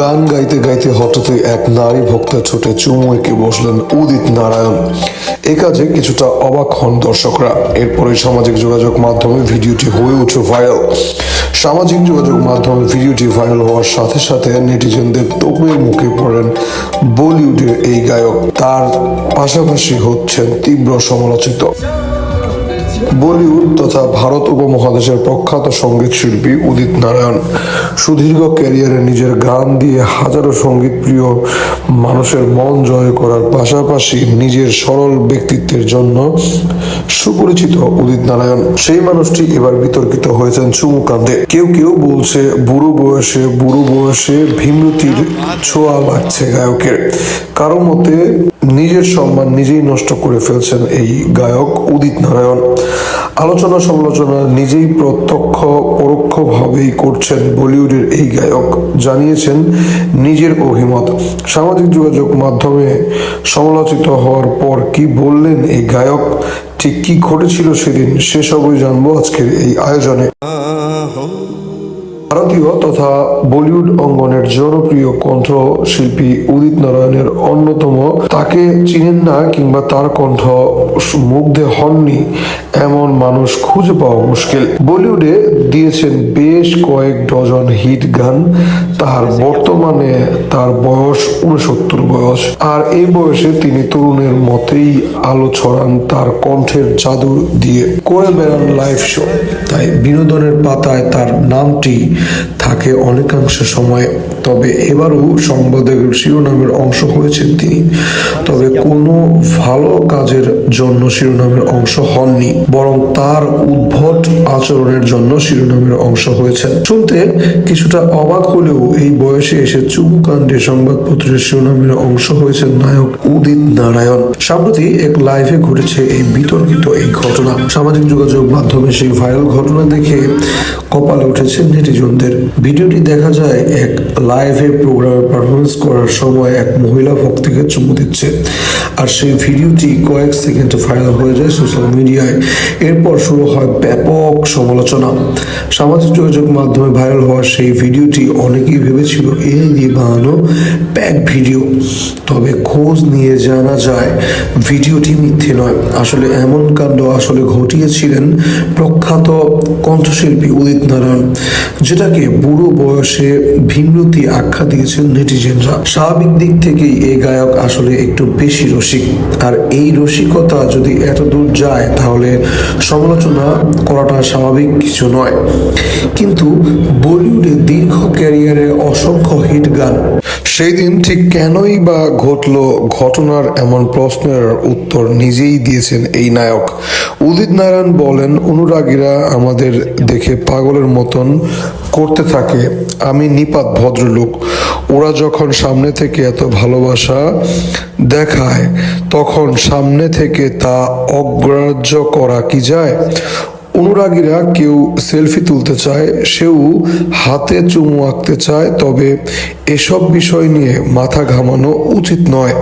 গান গাইতে গাইতে হঠাৎই এক নারী ভক্তা ছোটে চুমু এঁকে বসলেন উদিত নারায়ণ। এ কাজে কিছুটা অবাক হন দর্শকরা। এরপরে সামাজিক যোগাযোগ মাধ্যমে ভিডিওটি হয়ে উঠে ভাইরাল সামাজিক যোগাযোগ মাধ্যমে ভিডিওটি ভাইরাল হওয়ার সাথে সাথে নেটিজেনদের তোপের মুখে পড়েন বলিউডের এই গায়ক। তার পাশাপাশি হচ্ছেন তীব্র সমালোচিত। বলিউড তথা ভারত উপমহাদেশের প্রখ্যাত সংগীত শিল্পী উদিত নারায়ণ সুদীর্ঘ ক্যারিয়ারে নিজের গান দিয়ে হাজারো সংগীত প্রিয় মানুষের মন জয় করার পাশাপাশি নিজের সরল ব্যক্তিত্বের জন্য সুপরিচিত উদিত নারায়ণ। সেই মানুষটি এবার বিতর্কিত হয়েছেন চুমু কাণ্ডে কেউ কেউ বলছে, বুড়ো বয়সে বুড়ো বয়সে ভীমরতির ছোঁয়া লাগছে গায়কের। কারও মতে নিজের সম্মান নিজেই নষ্ট করে ফেলছেন এই গায়ক উদিত নারায়ণ। আলোচনা সমালোচনা নিজেই প্রত্যক্ষ পরোক্ষভাবেই করছেন বলিউডের এই গায়ক। জানিয়েছেন, নিজের অভিমত। সামাজিক যোগাযোগ মাধ্যমে সমালোচিত হওয়ার পর কি বললেন এই গায়ক? ঠিক কি ঘটেছিল সেদিন? সেসবই জানব আজকের এই আয়োজনে। ভারতীয় তথা বলিউড অঙ্গনের জনপ্রিয় কণ্ঠ শিল্পী উদিত নারায়ণের অন্যতম তাকে চিনেন না কিংবা তার কণ্ঠ মুগ্ধে হননি, এমন মানুষ খুঁজে পাওয়া মুশকিল। বলিউডে দিয়েছেন বেশ কয়েক ডজন হিট গান, তার বর্তমানে তার বয়স উনসত্তর বয়স। আর এই বয়সে তিনি তরুণের মতেই আলো ছড়ান তার কণ্ঠের জাদু দিয়ে। করে বেড়ান লাইভ শো। তাই বিনোদনের পাতায় তার নামটি থাকে অনেকাংশ সময় তবে এবারও সংবাদের শিরোনামের অংশ হয়েছেন তিনি। তবে কোনো ভালো কাজের জন্য শিরোনামের অংশ হননি, বরং তার উদ্ভট আচরণের জন্য শিরোনামের অংশ হয়েছেন। শুনতে কিছুটা অবাক হলেও এই বয়সে এসে চুমু কাণ্ডে সংবাদপত্রের শিরোনামের অংশ হয়েছেন নায়ক উদিত নারায়ণ। সম্প্রতি এক লাইভে ঘটেছে এই বিতর্কিত এই ঘটনা। সামাজিক যোগাযোগ মাধ্যমে সেই ভাইরাল ঘটনা দেখে কপালে উঠেছে নেটিজনদের। ভিডিওটি দেখা যায় এক লাইভে প্রোগ্রামে পারফরমেন্স করার সময় এক মহিলা ভক্তিকে চুমু দিচ্ছে। আর সেই ভিডিওটি কয়েক সেকেন্ডে ভাইরাল হয়ে যায় সোশ্যাল মিডিয়ায় এরপর শুরু হয় ব্যাপক সমালোচনা। সামাজিক যোগাযোগ মাধ্যমে ভাইরাল হওয়া সেই ভিডিওটি অনেকেই ভেবেছিল এই দিয়ে বানানো প্যাক ভিডিও তবে খোঁজ নিয়ে জানা যায়, ভিডিওটি মিথ্যে নয়। আসলে এমন কাণ্ড আসলে ঘটিয়েছিলেন প্রখ্যাত কণ্ঠশিল্পী উদিত নারায়ণ, যেটাকে বুড়ো বয়সে ভীমরতি আখ্যা দিয়েছেন নেটিজেনরা। স্বাভাবিক দিক থেকেই এই গায়ক আসলে একটু বেশি রসিক। আর এই রসিকতা যদি এত দূর যায়, তাহলে সমালোচনা করাটা স্বাভাবিক কিছু নয়। কিন্তু বলিউডে দীর্ঘ ক্যারিয়ারে অসংখ্য হিট গান। সেই দিন ঠিক কেনই বা ঘটলো ঘটনার এমন প্রশ্নের উত্তর নিজেই দিয়েছেন এই নায়ক। উদিত নারায়ণ বলেন, অনুরাগীরা আমাদের দেখে পাগলের মতন করতে থাকে। আমি নিপাত ভদ্রলোক। ওরা যখন সামনে থেকে এত ভালোবাসা দেখায়, তখন সামনে থেকে তা অগ্রাহ্য করা কি যায়? অনুরাগীরা কেউ সেলফি তুলতে চায়, সেও হাতে চুমু আঁকতে চায়, তবে এসব বিষয় নিয়ে মাথা ঘামানো উচিত নয়।